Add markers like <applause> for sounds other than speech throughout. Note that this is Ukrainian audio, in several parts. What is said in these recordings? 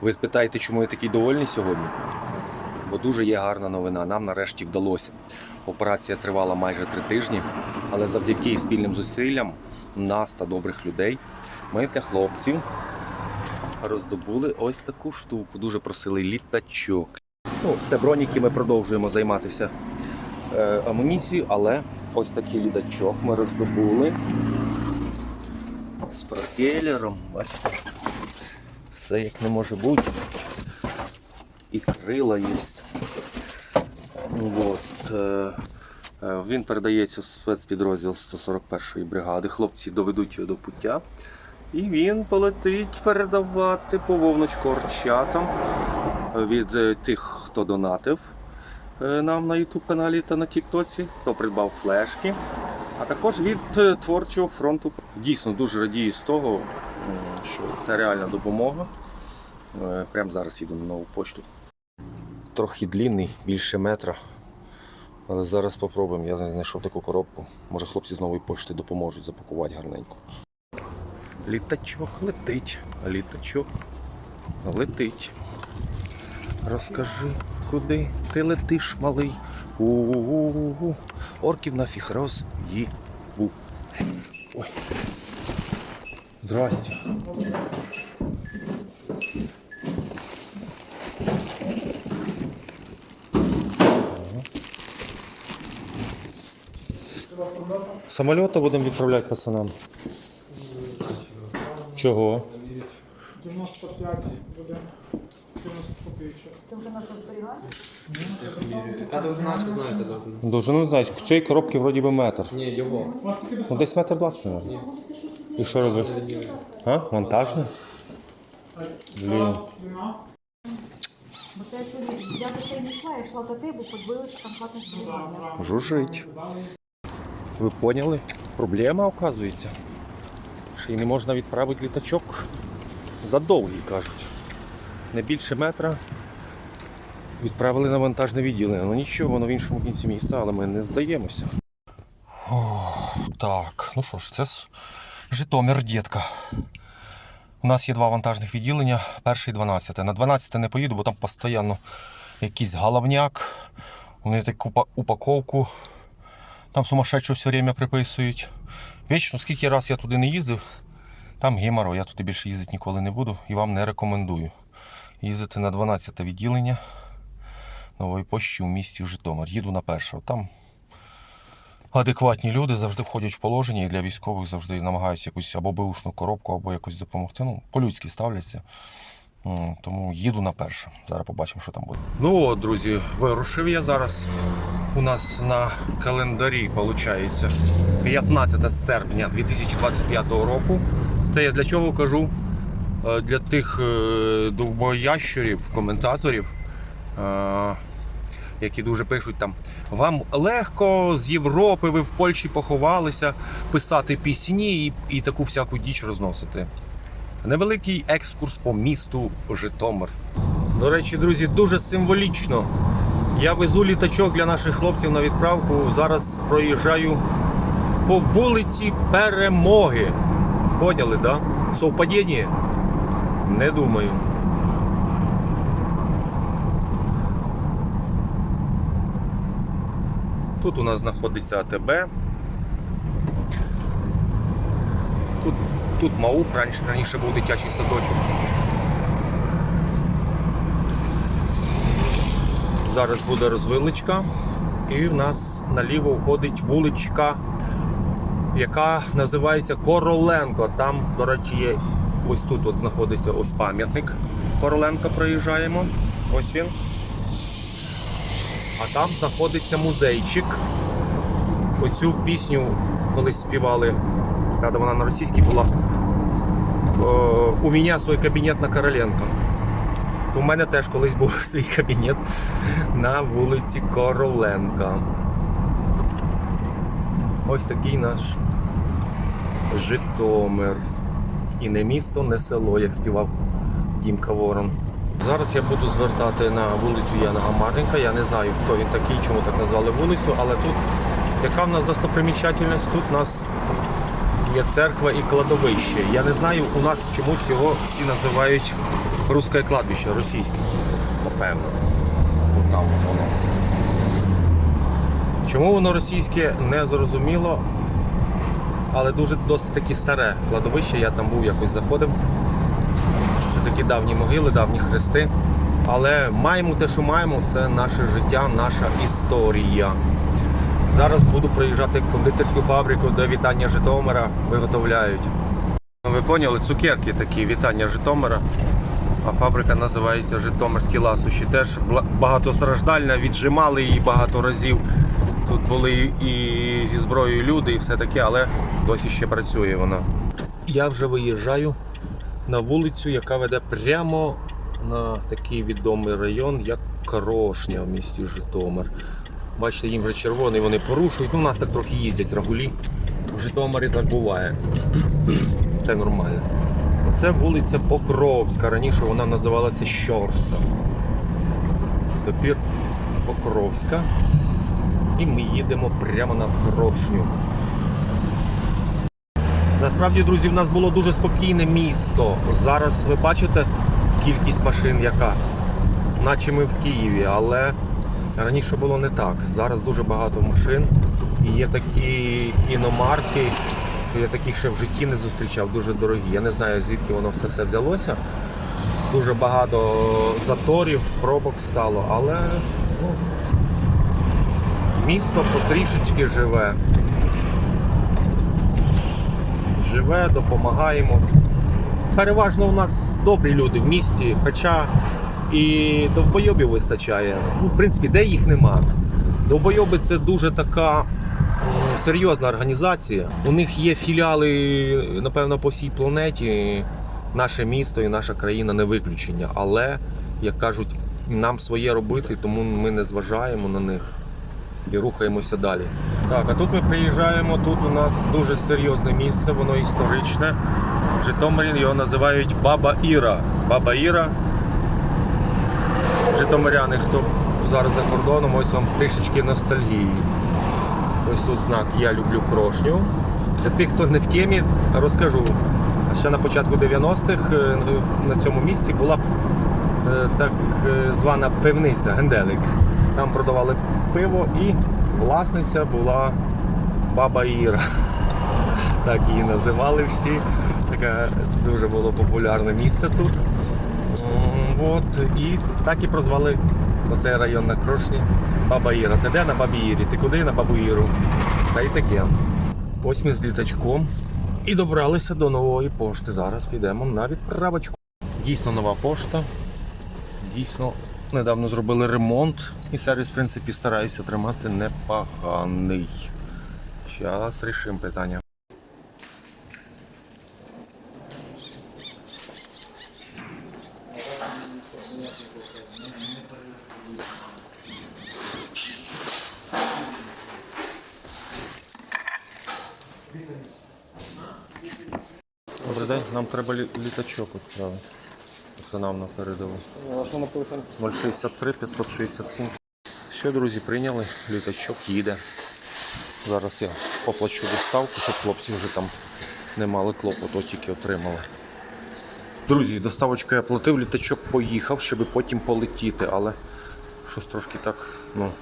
Ви спитаєте, чому я такий довольний сьогодні? Бо дуже є гарна новина. Нам нарешті вдалося. Операція тривала майже три тижні, але завдяки спільним зусиллям нас та добрих людей ми для хлопців роздобули ось таку штуку. Дуже просили літачок. Ну, це броніки, ми продовжуємо займатися е, амуніцією, але ось такий літачок ми роздобули з пропелером. Бачите, все як не може бути. І крила є. От, е, е, він передається в спецпідрозділ 141-ї бригади. Хлопці доведуть його до пуття. І він полетить передавати пововночку орчатам від е, тих, хто донатив нам на YouTube каналі та на Тіктоці, хто придбав флешки, а також від е, творчого фронту. Дійсно дуже радію з того, що це реальна допомога. Е, Прямо зараз їду на нову почту. Трохи длінний, більше метра. Але зараз спробуємо. Я знайшов таку коробку. Може хлопці з нової пошти допоможуть запакувати гарненько. Літачок летить, літачок летить. Розкажи, куди ти летиш, малий? У-у-у-у. Орків нафіг роз'їбу. Ой. Здрасте. Самоліта будемо відправляти пацанам. Чого? 95 буде 90 копійочок. Це вже наше зберігання? Яка довжина, чи знаєте довжину? Довжину не знаю, в цієї коробки вроді би метр. Ні, його. Ну десь метр двадцять, мабуть. І що робив? А? Вантажне? Блін. Бо це чую, я за це не йшла, я йшла за тебе, бо що там платне зберігання. Жужить. Ви поняли? Проблема, оказується. Що і не можна відправити літачок задовгий, кажуть. Не більше метра. Відправили на вантажне відділення. Ну нічого, воно в іншому кінці міста, але ми не здаємося. О, так, ну що ж, це Житомир, дітка. У нас є два вантажних відділення, перше і 12. На 12 не поїду, бо там постійно якийсь головняк. Вони таку упаковку там сумасшедшу все время приписують. Вічно, скільки раз я туди не їздив, там геморо, я туди більше їздити ніколи не буду і вам не рекомендую. Їздити на 12 відділення нової пошті у місті Житомир. Їду на перше. Там адекватні люди завжди входять в положення і для військових завжди намагаються якусь або беушну коробку, або якось допомогти. Ну, по-людськи ставляться. Тому їду на перше. Зараз побачимо, що там буде. Ну от, друзі, вирушив я зараз. У нас на календарі виходить 15 серпня 2025 року. Це я для чого кажу? Е, Для тих е, довбоящурів, коментаторів, е, які дуже пишуть там. Вам легко з Європи, ви в Польщі поховалися, писати пісні і, і таку всяку діч розносити. Невеликий екскурс по місту Житомир. До речі, друзі, дуже символічно. Я везу літачок для наших хлопців на відправку. Зараз проїжджаю по вулиці Перемоги. Поняли, да? Совпадіння? Не думаю. Тут у нас знаходиться АТБ. Тут, тут МАУП, раніше, раніше був дитячий садочок. Зараз буде розвилочка. І в нас наліво входить вуличка, яка називається Короленко. Там, до речі, є ось тут от знаходиться ось пам'ятник Короленка проїжджаємо. Ось він. А там знаходиться музейчик. Оцю пісню колись співали, правда вона на російській була. У мене свій кабінет на Короленко. У мене теж колись був <laughs> свій кабінет на вулиці Короленка. Ось такий наш Житомир. І не місто, не село, як співав Дімка Ворон. Зараз я буду звертати на вулицю Яна Гамаренка. Я не знаю, хто він такий, чому так назвали вулицю, але тут яка в нас достопримічательність? Тут у нас є церква і кладовище. Я не знаю, у нас чомусь його всі називають русське кладбище, російське. Напевно. Там воно. Чому воно російське, не зрозуміло. Але дуже досить таки старе кладовище. Я там був якось заходив. Це такі давні могили, давні хрести. Але маємо те, що маємо, це наше життя, наша історія. Зараз буду приїжджати в кондитерську фабрику, де вітання Житомира виготовляють. Ну, Ви поняли, цукерки такі, вітання Житомира. А фабрика називається Житомирські ласощі. Теж багатостраждальна, віджимали її багато разів. Тут були і зі зброєю люди, і все таке, але досі ще працює вона. Я вже виїжджаю на вулицю, яка веде прямо на такий відомий район, як Корошня в місті Житомир. Бачите, їм вже червоний, вони порушують. Ну, у нас так трохи їздять рагулі. В Житомирі так буває. <clears throat> Це нормально. Це вулиця Покровська. Раніше вона називалася Щорса. Тепер Покровська. І ми їдемо прямо на Корошню. Насправді, друзі, в нас було дуже спокійне місто. Зараз ви бачите кількість машин, яка, наче ми в Києві, але раніше було не так. Зараз дуже багато машин. І є такі іномарки, я таких ще в житті не зустрічав, дуже дорогі. Я не знаю, звідки воно все все взялося. Дуже багато заторів, пробок стало, але ну, місто потрішечки живе. Живе, допомагаємо. Переважно у нас добрі люди в місті, хоча і довбойобів вистачає. Ну, в принципі, де їх нема. Довбойоби це дуже така серйозна організація. У них є філіали, напевно, по всій планеті. Наше місто і наша країна не виключення. Але, як кажуть, нам своє робити, тому ми не зважаємо на них і рухаємося далі. Так, а тут ми приїжджаємо. Тут у нас дуже серйозне місце, воно історичне. В Житомирі його називають Баба Іра. Баба Іра. Житомиряни, хто зараз за кордоном, ось вам трішечки ностальгії. Ось тут знак Я люблю крошню. Для тих, хто не в темі, розкажу. Ще на початку 90-х е, на цьому місці була е, так е, звана пивниця Генделик. Там продавали пиво і власниця була баба Іра. Так її називали всі. Таке дуже було популярне місце тут. От, і так і прозвали оцей район на Крошні Баба Іра. Ти де на Бабі Ірі? Ти куди на Бабу Іру? Та й таке. Ось ми з літачком і добралися до нової пошти. Зараз підемо на відправочку. Дійсно нова пошта. Дійсно, недавно зробили ремонт і сервіс, в принципі, стараюся тримати непоганий. Зараз рішимо питання. Добрий день, нам треба лі- літачок відправити. Це нам на передову. Ваш номер телефону? 063 567. Все, друзі, прийняли. Літачок їде. Зараз я оплачу доставку, щоб хлопці вже там не мали клопоту, тільки отримали. Друзі, доставочку я платив, літачок поїхав, щоб потім полетіти, але щось трошки так, ну,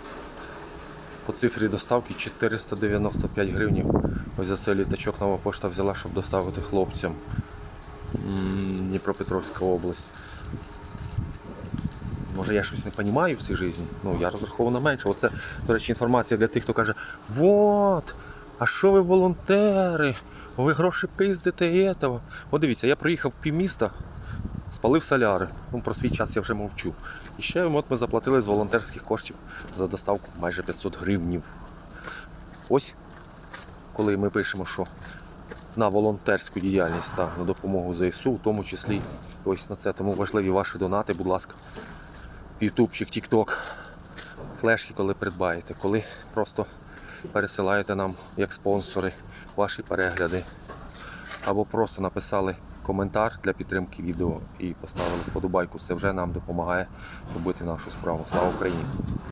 по цифрі доставки 495 гривень. Ось за цей літачок нова пошта взяла, щоб доставити хлопцям. Дніпропетровська область. Може я щось не розумію в цій житті. Ну, я розраховував на менше. Оце, до речі, інформація для тих, хто каже: Вот, а що ви волонтери? Ви гроші пиздите і этого. От дивіться, я проїхав півміста, спалив соляри. Ну, про свій час я вже мовчу. І ще от ми заплатили з волонтерських коштів за доставку майже 500 гривнів. Ось, коли ми пишемо, що на волонтерську діяльність та на допомогу ЗСУ, в тому числі ось на це. Тому важливі ваші донати, будь ласка. Ютубчик, Тікток, флешки, коли придбаєте, коли просто пересилаєте нам як спонсори ваші перегляди. Або просто написали коментар для підтримки відео і поставили вподобайку. Це вже нам допомагає робити нашу справу. Слава Україні!